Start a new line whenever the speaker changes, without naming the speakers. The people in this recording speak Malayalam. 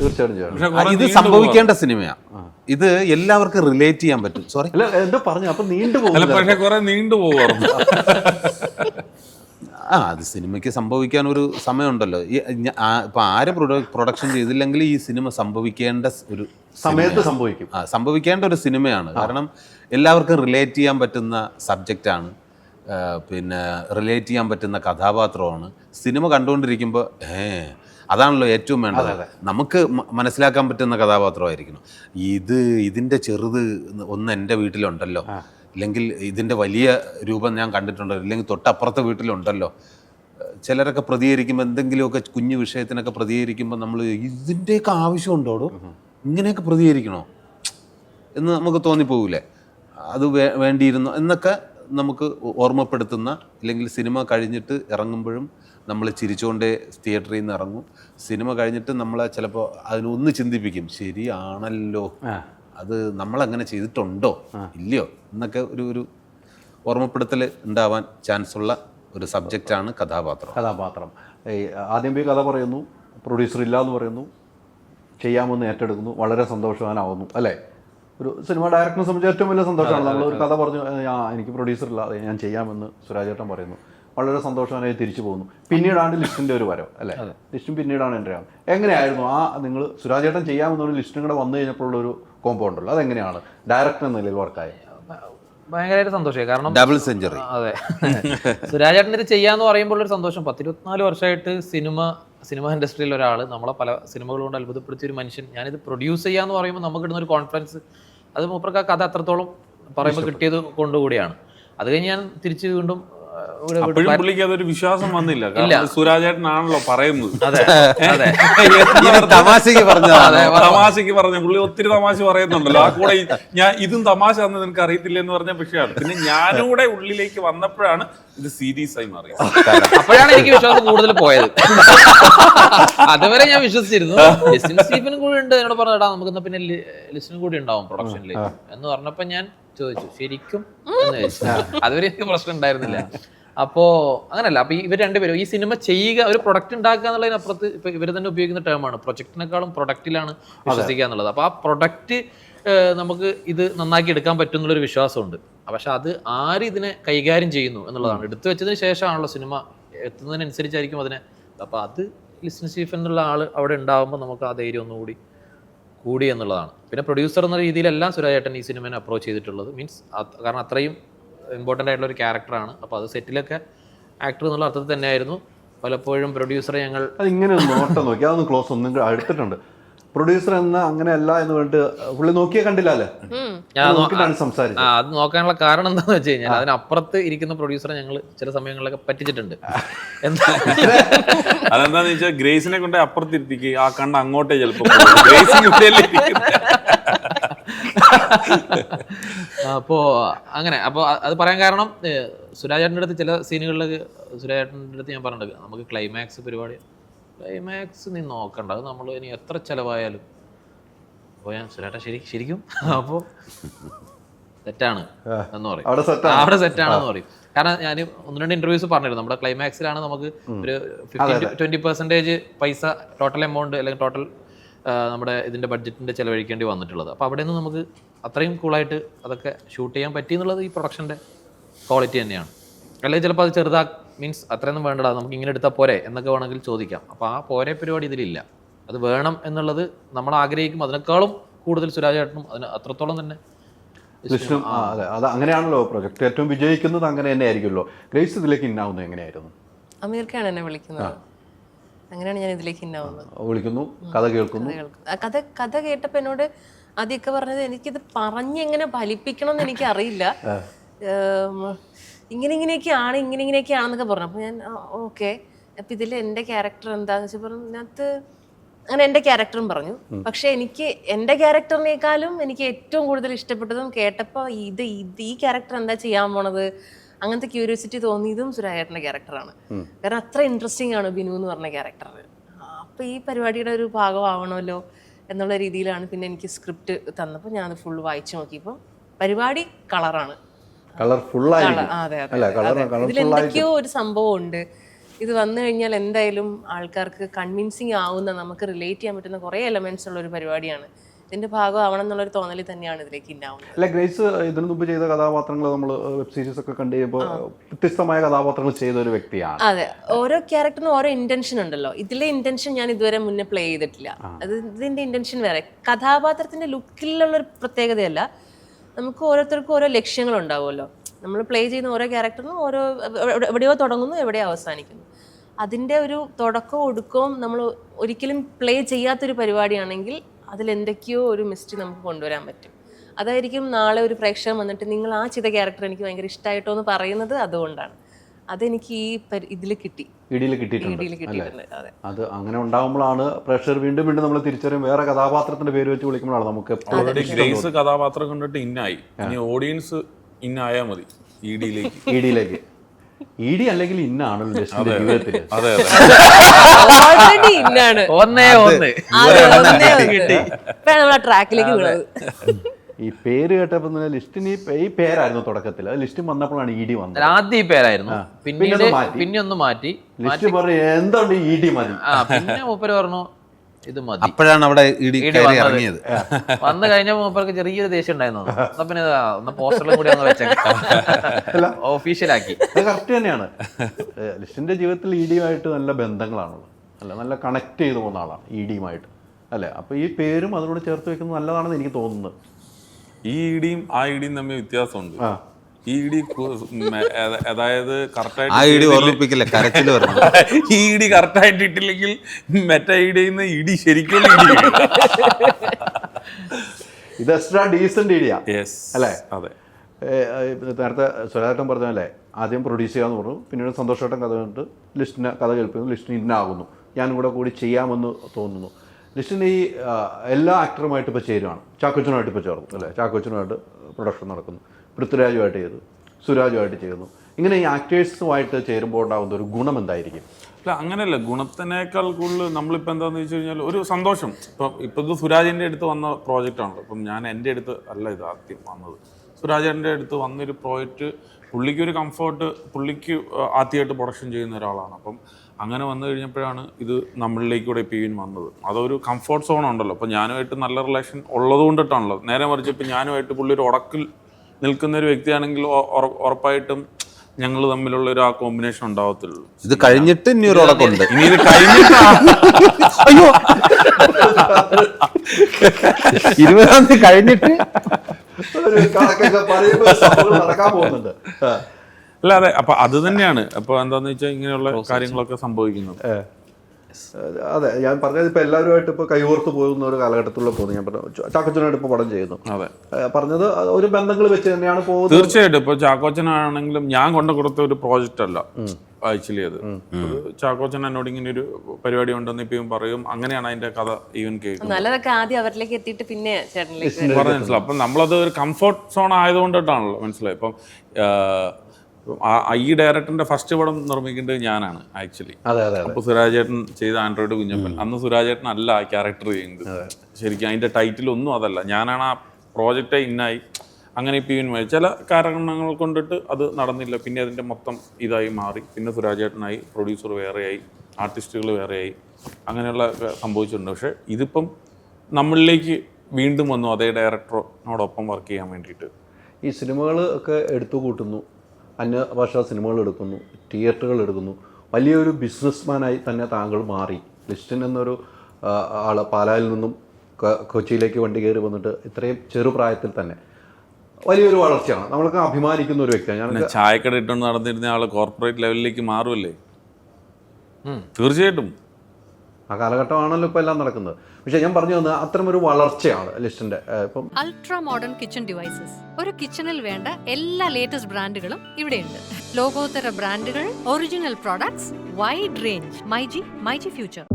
തീർച്ചയായിട്ടും
ഇത് സംഭവിക്കേണ്ട സിനിമയാണ് ഇത് എല്ലാവർക്കും റിലേറ്റ് ചെയ്യാൻ പറ്റും. സോറി
അല്ല എന്തോ പറഞ്ഞു. അപ്പൊ നീണ്ടു
പോവാം. പക്ഷെ കുറെ നീണ്ടു പോവാറുണ്ട്.
ആ അത് സിനിമയ്ക്ക് സംഭവിക്കാൻ ഒരു സമയമുണ്ടല്ലോ. ഇപ്പൊ ആര് പ്രൊഡക്ഷൻ ചെയ്തില്ലെങ്കിൽ ഈ സിനിമ സംഭവിക്കേണ്ട ഒരു
സമയത്ത് സംഭവിക്കും.
ആ സംഭവിക്കേണ്ട ഒരു സിനിമയാണ്. കാരണം എല്ലാവർക്കും റിലേറ്റ് ചെയ്യാൻ പറ്റുന്ന സബ്ജക്റ്റ് ആണ് പിന്നെ റിലേറ്റ് ചെയ്യാൻ പറ്റുന്ന കഥാപാത്രമാണ്. സിനിമ കണ്ടുകൊണ്ടിരിക്കുമ്പോൾ ഏ അതാണല്ലോ ഏറ്റവും വേണ്ടത്. നമുക്ക് മനസ്സിലാക്കാൻ പറ്റുന്ന കഥാപാത്രമായിരിക്കണം. ഇത് ഇതിന്റെ ചെറുത് ഒന്ന് എന്റെ വീട്ടിലുണ്ടല്ലോ. ഇല്ലെങ്കിൽ ഇതിന്റെ വലിയ രൂപം ഞാൻ കണ്ടിട്ടുണ്ട്. ഇല്ലെങ്കിൽ തൊട്ടപ്പുറത്തെ വീട്ടിലുണ്ടല്ലോ. ചിലരൊക്കെ പ്രതികരിക്കുമ്പോൾ എന്തെങ്കിലുമൊക്കെ കുഞ്ഞു വിഷയത്തിനൊക്കെ പ്രതികരിക്കുമ്പോൾ നമ്മൾ ഇതിന്റെയൊക്കെ ആവശ്യമുണ്ടോടോ? ഇങ്ങനെയൊക്കെ പ്രതികരിക്കണോ? എന്ന് നമുക്ക് തോന്നിപ്പോകില്ലേ അത് വേ വേണ്ടിയിരുന്നു? എന്നൊക്കെ നമുക്ക് ഓർമ്മപ്പെടുത്തുന്ന അല്ലെങ്കിൽ സിനിമ കഴിഞ്ഞിട്ട് ഇറങ്ങുമ്പോഴും നമ്മൾ ചിരിച്ചുകൊണ്ടേ തിയേറ്ററിൽ നിന്ന് ഇറങ്ങും. സിനിമ കഴിഞ്ഞിട്ട് നമ്മളെ ചിലപ്പോൾ അതിനൊന്ന് ചിന്തിപ്പിക്കും ശരിയാണല്ലോ. അത് നമ്മളങ്ങനെ ചെയ്തിട്ടുണ്ടോ? ഇല്ലയോ? എന്നൊക്കെ ഒരു ഒരു ഓർമ്മപ്പെടുത്തൽ ഉണ്ടാവാൻ ചാൻസ് ഉള്ള ഒരു സബ്ജക്റ്റാണ് കഥാപാത്രം.
കഥാപാത്രം. ആദ്യം പോയി കഥ പറയുന്നു പ്രൊഡ്യൂസർ ഇല്ല എന്ന് പറയുന്നു ചെയ്യാമെന്ന് ഏറ്റെടുക്കുന്നു വളരെ സന്തോഷവാനാവുന്നു അല്ലേ? ഒരു സിനിമ ഡയറക്ടറിനെ സംബന്ധിച്ച് ഏറ്റവും വലിയ സന്തോഷമാണ്. നമ്മൾ ഒരു കഥ പറഞ്ഞു ആ എനിക്ക് പ്രൊഡ്യൂസർ ഇല്ല അതെ ഞാൻ ചെയ്യാമെന്ന് സുരാജേട്ടൻ പറയുന്നു. വളരെ സന്തോഷവാനായി തിരിച്ചു പോകുന്നു. പിന്നീടാണ് ലിസ്റ്റിന്റെ ഒരു വരവ് അല്ലെ? ലിസ്റ്റും പിന്നീടാണ് എന്റെ ആവും എങ്ങനെയായിരുന്നു ആ നിങ്ങൾ സുരാജേട്ടൻ ചെയ്യാമെന്നൊരു ലിസ്റ്റും കൂടെ വന്നു കഴിഞ്ഞപ്പോഴുള്ള ഒരു കോമ്പോ ഉണ്ടല്ലോ അതെങ്ങനെയാണ്? ഡയറക്ടർ എന്ന നിലയിൽ വർക്കായി
ഭയങ്കരമായിട്ട് സന്തോഷമായി. കാരണം
ഡബിൾ സെഞ്ചുറി
അതെ. സുരാജേട്ടൻ ഇത് ചെയ്യാന്ന് പറയുമ്പോൾ ഒരു സന്തോഷം. പത്തിരുപത്തിനാല് വർഷമായിട്ട് സിനിമ സിനിമ ഇൻഡസ്ട്രിയിൽ ഒരാൾ നമ്മളെ പല സിനിമകൾ കൊണ്ട് അത്ഭുതപ്പെടുത്തിയ ഒരു മനുഷ്യൻ. ഞാനിത് പ്രൊഡ്യൂസ് ചെയ്യാന്ന് പറയുമ്പോൾ നമുക്ക് കിട്ടുന്ന ഒരു കോൺഫിഡൻസ് അത് മൂപ്പർക്ക് ആ കഥ അത്രത്തോളം പറയുമ്പോൾ കിട്ടിയത് കൊണ്ടുകൂടിയാണ്. അത് കഴിഞ്ഞ് ഞാൻ തിരിച്ച് വീണ്ടും
അപ്പോഴും പുള്ളിക്ക് അതൊരു വിശ്വാസം വന്നില്ല. കാരണം സുരാജേട്ടനാണല്ലോ പറയുന്നത്.
അതെ. അതെ.
തമാശക്ക് പറഞ്ഞതാണ്.
തമാശക്ക് പറഞ്ഞു. പുള്ളി ഒത്തിരി തമാശ പറയുന്നുണ്ടല്ലോ. ആ കൂടെ ഞാൻ ഇതും തമാശ എന്ന് നിനക്ക് അറിയത്തില്ല എന്ന് പറഞ്ഞ വിഷയമാണ്. പിന്നെ ഞാനും കൂടെ ഉള്ളിലേക്ക് വന്നപ്പോഴാണ് ഇത് സീരിയസ് ആയി മാറിയത്.
അപ്പോഴാണ് എനിക്ക് വിശ്വാസം കൂടുതൽ പോയത്. അതുവരെ ഞാൻ വിശ്വസിച്ചിരുന്നു. ലിസ്റ്റിൻ സ്റ്റീഫനും കൂടി ഉണ്ട് എന്നോട് പറഞ്ഞടാ നമുക്ക് പിന്നെ ലി- ലിസ്റ്റിനും കൂടി ഉണ്ടാവും പ്രൊഡക്ഷനിൽ എന്ന് പറഞ്ഞപ്പോ ഞാൻ ചോദിച്ചു. ശരിക്കും? എന്ന് ചോദിച്ചു. അതുവരെ എനിക്ക് പ്രശ്നം ഉണ്ടായിരുന്നില്ല. അപ്പോ അങ്ങനല്ല. അപ്പൊ ഇവർ രണ്ടുപേരും ഈ സിനിമ ചെയ്യുക ഒരു പ്രൊഡക്റ്റ് ഉണ്ടാക്കുക എന്നുള്ളതിനപ്പുറത്ത് ഇപ്പൊ ഇവർ തന്നെ ഉപയോഗിക്കുന്ന ടേമാണ് പ്രൊജക്ടിനേക്കാളും പ്രൊഡക്റ്റിലാണ് വിശ്വസിക്കുക എന്നുള്ളത്. അപ്പൊ ആ പ്രൊഡക്റ്റ് നമുക്ക് ഇത് നന്നാക്കി എടുക്കാൻ പറ്റും എന്നുള്ളൊരു വിശ്വാസമുണ്ട്. പക്ഷെ അത് ആര് ഇതിനെ കൈകാര്യം ചെയ്യുന്നു എന്നുള്ളതാണ്. എടുത്തു വെച്ചതിന് ശേഷമാണല്ലോ സിനിമ. എത്തുന്നതിനനുസരിച്ചായിരിക്കും അതിനെ. അപ്പൊ അത് ലിസ്റ്റിൻ സ്റ്റീഫൻ എന്നുള്ള ആൾ അവിടെ ഉണ്ടാവുമ്പോൾ നമുക്ക് ആ ധൈര്യം ഒന്നുകൂടി കൂടി എന്നുള്ളതാണ്. പിന്നെ പ്രൊഡ്യൂസർ എന്ന രീതിയിലെല്ലാം സുരാജേട്ടൻ ഈ സിനിമനെ അപ്രോച്ച് ചെയ്തിട്ടുള്ളത്. മീൻസ് കാരണം അത്രയും ഇമ്പോർട്ടന്റ് ആയിട്ടുള്ള ഒരു ക്യാരക്ടറാണ് അപ്പോൾ അത് സെറ്റിലൊക്കെ ആക്ടർ എന്നുള്ള അർത്ഥത്തിൽ തന്നെയായിരുന്നു. പലപ്പോഴും പ്രൊഡ്യൂസറെ ഞങ്ങൾ
ഇങ്ങനെ നോട്ടം നോക്കി. അതൊന്ന് ക്ലോസ് ഒന്നും എടുത്തിട്ടുണ്ട്. പ്രൊഡ്യൂസർ എന്ന അങ്ങനെയല്ല എന്ന് പറഞ്ഞിട്ട് പുള്ളി നോക്കിയേ കണ്ടില്ലല്ലേ?
അത് നോക്കാനുള്ള കാരണം എന്താന്ന് വെച്ച് കഴിഞ്ഞാൽ അതിനപ്പുറത്ത് ഇരിക്കുന്ന പ്രൊഡ്യൂസറെ ഞങ്ങൾ ചില സമയങ്ങളിലൊക്കെ പറ്റിച്ചിട്ടുണ്ട്. എന്താ
അതെന്താന്ന് വെച്ചാൽ ഗ്രേസിനെ കൊണ്ട് അപ്പുറത്തിരുത്തിക്ക് ആ കണ്ട അങ്ങോട്ടേ ചിലപ്പോ
അപ്പോ അങ്ങനെ അപ്പോൾ അത് പറയാൻ കാരണം സുരാജേട്ടന്റെ അടുത്ത് ചില സീനുകളിലൊക്കെ സുരാജേട്ടന്റെ അടുത്ത് ഞാൻ പറഞ്ഞിട്ടുണ്ട് നമുക്ക് ക്ലൈമാക്സ് പരിപാടി ക്ലൈമാക്സ് നീ നോക്കണ്ട. അത് നമ്മൾ ഇനി എത്ര ചിലവായാലും. അപ്പോൾ ഞാൻ സുരേട്ട ശരി ശരിക്കും? അപ്പോൾ സെറ്റാണ് എന്ന് പറയും.
അവിടെ
സെറ്റാണെന്ന് പറയും. കാരണം ഞാൻ ഒന്ന് രണ്ട് ഇന്റർവ്യൂസ് പറഞ്ഞിരുന്നു. നമ്മുടെ ക്ലൈമാക്സിലാണ് നമുക്ക് ഒരു ട്വന്റി പെർസെന്റേജ് പൈസ ടോട്ടൽ എമൗണ്ട് അല്ലെങ്കിൽ ടോട്ടൽ നമ്മുടെ ഇതിന്റെ ബഡ്ജറ്റിന്റെ ചെലവഴിക്കേണ്ടി വന്നിട്ടുള്ളത്. അപ്പോൾ അവിടെ നിന്ന് നമുക്ക് അത്രയും കൂളായിട്ട് അതൊക്കെ ഷൂട്ട് ചെയ്യാൻ പറ്റി എന്നുള്ളത് ഈ പ്രൊഡക്ഷന്റെ ക്വാളിറ്റി തന്നെയാണ്. അല്ലെങ്കിൽ ചിലപ്പോൾ അത് ചെറുതാ മീൻസ് അത്രയൊന്നും വേണ്ടടാ നമുക്ക് ഇങ്ങനെ എടുത്താൽ പോരെ എന്നൊക്കെ വേണമെങ്കിൽ ചോദിക്കാം. അപ്പോൾ ആ പോരെ പരിപാടി ഇതിലില്ല. അത് വേണം എന്നുള്ളത് നമ്മൾ ആഗ്രഹിക്കും. അതിനേക്കാളും കൂടുതൽ സുരാജേട്ടനും അതിന് അത്രത്തോളം തന്നെ
വിഷ്ണു ആ അതെ. അത് അങ്ങനെയാണല്ലോ പ്രൊജക്ട്. ഏറ്റവും വിജയിക്കുന്നത് അങ്ങനെ തന്നെ ആയിരിക്കുമല്ലോ. ഗ്രേസ് ഇതിലേക്ക് ഇന്നാവുന്നത് എങ്ങനെയായിരുന്നു?
അമീർക്കാണ് എന്നെ വിളിക്കുന്നത്. അങ്ങനെയാണ് ഞാൻ ഇതിലേക്ക് ഇന്നാവുന്നത്
വിളിക്കുന്നു കഥ കേൾക്കുന്നു.
കഥ കേൾക്കും. കഥ കഥ കേട്ടപ്പോൾ എന്നോട് ആദ്യമൊക്കെ പറഞ്ഞത് എനിക്കിത് പറഞ്ഞ് എങ്ങനെ ഫലിപ്പിക്കണം എന്ന് എനിക്ക് അറിയില്ല ഏം, ഇങ്ങനെ ഇങ്ങനെയൊക്കെയാണ് ഇങ്ങനെ ഇങ്ങനെയൊക്കെയാണെന്നൊക്കെ പറഞ്ഞു. അപ്പോൾ ഞാൻ ഓക്കെ. അപ്പം ഇതിൽ എന്റെ ക്യാരക്ടർ എന്താന്ന് വെച്ചാൽ പറഞ്ഞു ഇതിനകത്ത് അങ്ങനെ എന്റെ ക്യാരക്ടറും പറഞ്ഞു. പക്ഷേ എനിക്ക് എന്റെ ക്യാരക്ടറിനേക്കാളും എനിക്ക് ഏറ്റവും കൂടുതൽ ഇഷ്ടപ്പെട്ടതും കേട്ടപ്പോൾ ഇത് ഇത് ഈ ക്യാരക്ടർ എന്താ ചെയ്യാൻ പോണത്? അങ്ങനത്തെ ക്യൂരിയോസിറ്റി തോന്നിയതും സുരായേട്ടന്റെ ക്യാരക്ടറാണ്. കാരണം അത്ര ഇൻട്രസ്റ്റിംഗ് ആണ് ബിനു എന്ന് പറഞ്ഞ ക്യാരക്ടർ. അപ്പോൾ ഈ പരിപാടിയുടെ ഒരു ഭാഗമാവണമല്ലോ എന്നുള്ള രീതിയിലാണ് പിന്നെ എനിക്ക് സ്ക്രിപ്റ്റ് തന്നപ്പോൾ ഞാൻ അത് ഫുൾ വായിച്ചു നോക്കിയപ്പോൾ പരിപാടി കളറാണ് അതെ
അല്ല കളർ
ഒരു സംഭവം ഉണ്ട് ഇത് വന്നു കഴിഞ്ഞാൽ എന്തായാലും ആൾക്കാർക്ക് കൺവിൻസിങ് ആവുന്ന നമുക്ക് റിലേറ്റ് ചെയ്യാൻ പറ്റുന്ന കുറേ എലമെന്റ്സ് ഉള്ള ഒരു പരിപാടിയാണ്. ഇതിന്റെ ഭാഗമാവണം എന്നുള്ളൊരു തോന്നലിൽ തന്നെയാണ് ഇതിലേക്ക് ഉണ്ടാവുന്നത്.
അല്ല ഗ്രേസ് ഇതിനു മുമ്പ് ചെയ്ത കഥാപാത്രങ്ങൾ നമ്മൾ വെബ് സീരീസ് ഒക്കെ കണ്ടു കഴിയുമ്പോൾ വ്യത്യസ്തമായ കഥാപാത്രങ്ങൾ ചെയ്ത ഒരു വ്യക്തിയാണ്.
അതെ. ഓരോ ക്യാരക്ടറിനും ഓരോ ഇന്റൻഷൻ ഉണ്ടല്ലോ. ഇതിലെ ഇന്റൻഷൻ ഞാൻ ഇതുവരെ മുന്നേ പ്ലേ ചെയ്തിട്ടില്ല. അത് ഇതിന്റെ ഇന്റൻഷൻ വേറെ. കഥാപാത്രത്തിന്റെ ലുക്കിലുള്ള ഒരു പ്രത്യേകതയല്ല. നമുക്ക് ഓരോരുത്തർക്കും ഓരോ ലക്ഷ്യങ്ങൾ ഉണ്ടാവുമല്ലോ നമ്മൾ പ്ലേ ചെയ്യുന്ന ഓരോ ക്യാരക്ടറിനും ഓരോ എവിടെയോ തുടങ്ങുന്നു എവിടെയോ അവസാനിക്കുന്നു. അതിന്റെ ഒരു തുടക്കവും ഒടുക്കവും നമ്മൾ ഒരിക്കലും പ്ലേ ചെയ്യാത്തൊരു പരിപാടിയാണെങ്കിൽ അതിൽ എന്തൊക്കെയോ ഒരു മിസ്റ്ററി നമുക്ക് കൊണ്ടുവരാൻ പറ്റും. അതായിരിക്കും നാളെ ഒരു പ്രേക്ഷകൻ വന്നിട്ട് നിങ്ങൾ ആ ചിത ക്യാരക്ടർ എനിക്ക് ഭയങ്കര ഇഷ്ടമായിട്ടോ എന്ന് പറയുന്നത് അതുകൊണ്ടാണ്. അതെനിക്ക് ഈ ഇതിൽ കിട്ടി.
ഇടിയിൽ കിട്ടിയിട്ടുണ്ട്.
അതെ.
അത് അങ്ങനെ ഉണ്ടാകുമ്പോഴാണ് പ്രഷർ വീണ്ടും വീണ്ടും നമ്മൾ തിരിച്ചറിയും. വേറെ കഥാപാത്രത്തിന്റെ പേര് വെച്ച് വിളിക്കുമ്പോഴാണ് നമുക്ക്
ഓൾറെഡി ഗ്രേസ് കഥാപാത്രം കണ്ടിട്ട് ഇന്നായി. ഇനി ഓഡിയൻസ് ഇന്നായാ മതി. ഇ ഡിയിലേക്ക്
ഇടിയിലേക്ക്. ഇടി അല്ലെങ്കിൽ ഇന്നാണല്ലോ ജീവിതത്തിൽ
അതെ അതെ.
ഓൾറെഡി ഇന്നാണ്.
ഒന്നേ ഒന്ന്.
ട്രാക്കിലേക്ക് വീണത്
ഈ പേര് കേട്ടപ്പോൾ തന്നെ ലിസ്റ്റിന് ഈ പേരായിരുന്നു തുടക്കത്തിൽ. ലിസ്റ്റ് വന്നപ്പോഴാണ് ഇ ഡി വന്നത്.
ആദ്യം ഈ പേരായിരുന്നു.
പിന്നെ
പിന്നീട് പിന്നെ ഒന്ന് മാറ്റി.
ലിസ്റ്റ് പറഞ്ഞു എന്തുകൊണ്ട് ഇ ഡി മതി?
ആ പിന്നെ മൂപ്പര് പറഞ്ഞു ഇത് മതി.
അപ്പോഴാണ് അവിടെ. ഇറങ്ങിയത്.
വന്നു കഴിഞ്ഞപ്പോ മൂപ്പർക്ക് ചെറിയൊരു ദേഷ്യം ഉണ്ടായിരുന്നു. എന്നാ പിന്നെ ഒന്ന് പോസ്റ്ററിലും കൂടി ഒന്ന് വെച്ചേക്കാം.
ഓഫീഷ്യലാക്കി കറക്റ്റ് തന്നെയാണ്. ലിസ്റ്റിന്റെ ജീവിതത്തിൽ ഇ ഡിയുമായിട്ട് നല്ല ബന്ധങ്ങളാണുള്ളത്. അല്ല നല്ല കണക്ട് ചെയ്തു പോകുന്ന ആളാണ് ഇ ഡിയുമായിട്ട്. അല്ലേ? അപ്പോൾ ഈ പേരും അതിനോട് ചേർത്ത് വെക്കുന്നത് നല്ലതാണെന്ന് എനിക്ക് തോന്നുന്നത്
ഈ ഇടിയും ആ ഇടിയും തമ്മിൽ വ്യത്യാസമുണ്ട്. ഈ ഇടി അതായത്
ആ
കറക്റ്റായിട്ട്
ഇടി ഓർമ്മിപ്പിക്കില്ല കരച്ചിൽ വരുന്നു
ഈ ഇടി കറക്റ്റായിട്ട് ഇട്ടില്ലെങ്കിൽ മറ്റേ ഇടിയിൽ നിന്ന് ഇടി ശരിക്കും
ഇത് എക്സ്ട്രാ ഡീസന്റ് ഇടിയാ. അല്ലേ?
അതെ.
നേരത്തെ സുരാട്ടൻ പറഞ്ഞല്ലേ ആദ്യം പ്രൊഡ്യൂസ് ചെയ്യാന്ന് പറഞ്ഞു പിന്നീട് സന്തോഷേട്ടൻ കഥ കണ്ടിട്ട് ലിസ്റ്റിന് കഥ കേൾപ്പിക്കുന്നു ലിസ്റ്റിന് ഇന്നാകുന്നു. ഞാനും കൂടെ കൂടി ചെയ്യാമെന്ന് തോന്നുന്നു. ലിസ്റ്റിന് ഈ എല്ലാ ആക്ടറുമായിട്ട് ഇപ്പോൾ ചേരുവാണ്. ചാക്കോച്ചനുമായിട്ട് ഇപ്പോൾ ചേർന്നു അല്ലേ? ചാക്കോച്ചനുമായിട്ട് പ്രൊഡക്ഷൻ നടക്കുന്നു. പൃഥ്വിരാജുമായിട്ട് ചെയ്തു സുരാജുമായിട്ട് ചെയ്യുന്നു. ഇങ്ങനെ ഈ ആക്ടേഴ്സുമായിട്ട് ചേരുമ്പോൾ ഉണ്ടാകുന്ന ഒരു ഗുണം എന്തായിരിക്കും?
അല്ല അങ്ങനെയല്ല. ഗുണത്തിനേക്കാൾ കൂടുതൽ നമ്മളിപ്പോൾ എന്താണെന്ന് വെച്ച് കഴിഞ്ഞാൽ ഒരു സന്തോഷം. ഇപ്പം ഇപ്പം ഇത് സുരാജിന്റെ അടുത്ത് വന്ന പ്രോജക്റ്റാണല്ലോ. ഇപ്പം ഞാൻ എന്റെ അടുത്ത് അല്ല ഇത് ആദ്യം വന്നത്. സുരാജന്റെ അടുത്ത് വന്നൊരു പ്രോജക്റ്റ് പുള്ളിക്ക് ഒരു കംഫർട്ട് പുള്ളിക്ക് ആദ്യമായിട്ട് പ്രൊഡക്ഷൻ ചെയ്യുന്ന ഒരാളാണ്. അപ്പം അങ്ങനെ വന്നു കഴിഞ്ഞപ്പോഴാണ് ഇത് നമ്മളിലേക്ക് കൂടെ പി വിൻ വന്നത്. അതൊരു കംഫർട്ട് സോൺ ഉണ്ടല്ലോ. അപ്പം ഞാനുമായിട്ട് നല്ല റിലേഷൻ ഉള്ളത് കൊണ്ടിട്ടാണല്ലോ നേരെ മറിച്ച് ഇപ്പം ഞാനുമായിട്ട് പുള്ളി ഒരു ഉടക്കിൽ നിൽക്കുന്ന ഒരു വ്യക്തിയാണെങ്കിൽ ഉറപ്പായിട്ടും ഞങ്ങൾ തമ്മിലുള്ള ഒരു ആ കോമ്പിനേഷൻ ഉണ്ടാവത്തുള്ളൂ.
ഇത് കഴിഞ്ഞിട്ട് ഇനി ഒരു ഉടക്കുണ്ട്
ഇനി ഇത് കഴിഞ്ഞിട്ട്
അയ്യോ. ഇരുപതാം തീയതി കഴിഞ്ഞിട്ട്
ഒരു കണക്കൊക്കെ പറയുമ്പോൾ സംഭവങ്ങൾ നടക്കാൻ പോകുന്നുണ്ട്. ആ.
അല്ല അതെ അപ്പൊ അത് തന്നെയാണ്. അപ്പൊ എന്താന്ന് വെച്ചാൽ ഇങ്ങനെയുള്ള കാര്യങ്ങളൊക്കെ സംഭവിക്കുന്നത്.
ഏഹ് അതെ ഞാൻ പറഞ്ഞത് ഇപ്പൊ എല്ലാവരുമായിട്ട് ഇപ്പൊ കൈകോർത്ത് പോകുന്ന ഒരു കാലഘട്ടത്തിലുള്ള പോകുന്നു ഞാൻ പറഞ്ഞു. ചാക്കോച്ചനായിട്ട് ഇപ്പൊ പടം ചെയ്യുന്നു.
അതെ.
പറഞ്ഞത് ഒരു ബന്ധങ്ങൾ വെച്ച് തന്നെയാണ് പോകുന്നത്.
തീർച്ചയായിട്ടും. ഇപ്പൊ ചാക്കോച്ചനാണെങ്കിലും ഞാൻ കൊണ്ടു കൊടുത്ത ഒരു പ്രോജക്റ്റ് അല്ല ആക്ച്വലി അത് ചാക്കോച്ചൻ എന്നോട് ഇങ്ങനെ ഒരു പരിപാടി ഉണ്ടെന്ന് ഇപ്പം പറയും. അങ്ങനെയാണ് അതിന്റെ കഥ ഈവൻ കേൾക്കുന്നത്.
നല്ലതൊക്കെ ആദ്യം അവരിലേക്ക് എത്തിയിട്ട് പിന്നെ ചേട്ടനിലേക്ക്
പറഞ്ഞ മനസ്സിലാവും അപ്പം നമ്മളത് ഒരു കംഫർട്ട് സോൺ ആയതുകൊണ്ടിട്ടാണല്ലോ മനസ്സിലായി. ഇപ്പം ഈ ഡയറക്ടറിന്റെ ഫസ്റ്റ് പടം നിർമ്മിക്കേണ്ടത് ഞാനാണ് ആക്ച്വലി അപ്പൊ സുരാജേട്ടൻ ചെയ്ത ആൻഡ്രോയിഡ് കുഞ്ഞപ്പൻ. അന്ന് സുരാജേട്ടൻ അല്ല ആ ക്യാരക്ടർ ചെയ്യുന്നത്. ശരിക്കും അതിന്റെ ടൈറ്റിൽ ഒന്നും അതല്ല. ഞാനാണ് ആ പ്രോജക്റ്റ് ഇന്നായി. അങ്ങനെ ഇപ്പം ഇവൻ ചില കാരണങ്ങൾ കൊണ്ടിട്ട് അത് നടന്നില്ല. പിന്നെ അതിന്റെ മൊത്തം ഇതായി മാറി. പിന്നെ സുരാജേട്ടനായി പ്രൊഡ്യൂസർ വേറെയായി ആർട്ടിസ്റ്റുകൾ വേറെയായി. അങ്ങനെയുള്ള സംഭവിച്ചിട്ടുണ്ട്. പക്ഷെ ഇതിപ്പം നമ്മളിലേക്ക് വീണ്ടും വന്നു. അതേ ഡയറക്ടറോടൊപ്പം വർക്ക് ചെയ്യാൻ വേണ്ടിയിട്ട്.
ഈ സിനിമകൾ ഒക്കെ എടുത്തു കൂട്ടുന്നു. അന്യഭാഷാ സിനിമകൾ എടുക്കുന്നു തിയേറ്ററുകൾ എടുക്കുന്നു. വലിയൊരു ബിസിനസ്മാനായി തന്നെ താങ്കൾ മാറി. ലിസ്റ്റിൻ എന്നൊരു ആൾ ആൾ പാലായിൽ നിന്നും കൊച്ചിയിലേക്ക് വണ്ടി കയറി വന്നിട്ട് ഇത്രയും ചെറുപ്രായത്തിൽ തന്നെ. വലിയൊരു വളർച്ചയാണ്. നമ്മൾക്ക് അഭിമാനിക്കുന്ന ഒരു വ്യക്തിയാണ്. ഞാൻ
ചായക്കട ഇട്ടുകൊണ്ട് നടന്നിരുന്ന ആൾ കോർപ്പറേറ്റ് ലെവലിലേക്ക് മാറുമല്ലേ തീർച്ചയായിട്ടും.
ആ കാലഘട്ടമാണല്ലോ ഇപ്പോൾ എല്ലാം നടക്കുന്നത്. പക്ഷേ ഞാൻ പറഞ്ഞു വന്നത് അത്തരമൊരു വളർച്ചയാണ് ലിസ്റ്റിന്റെ ഇപ്പം
അൾട്രാ മോഡേൺ കിച്ചൺ ഡിവൈസസ് ഒരു കിച്ചണിൽ വേണ്ട എല്ലാ ലേറ്റസ്റ്റ് ബ്രാൻഡുകളും ഇവിടെയുണ്ട്. ലോകോത്തര ബ്രാൻഡുകൾ original products wide range myG myG future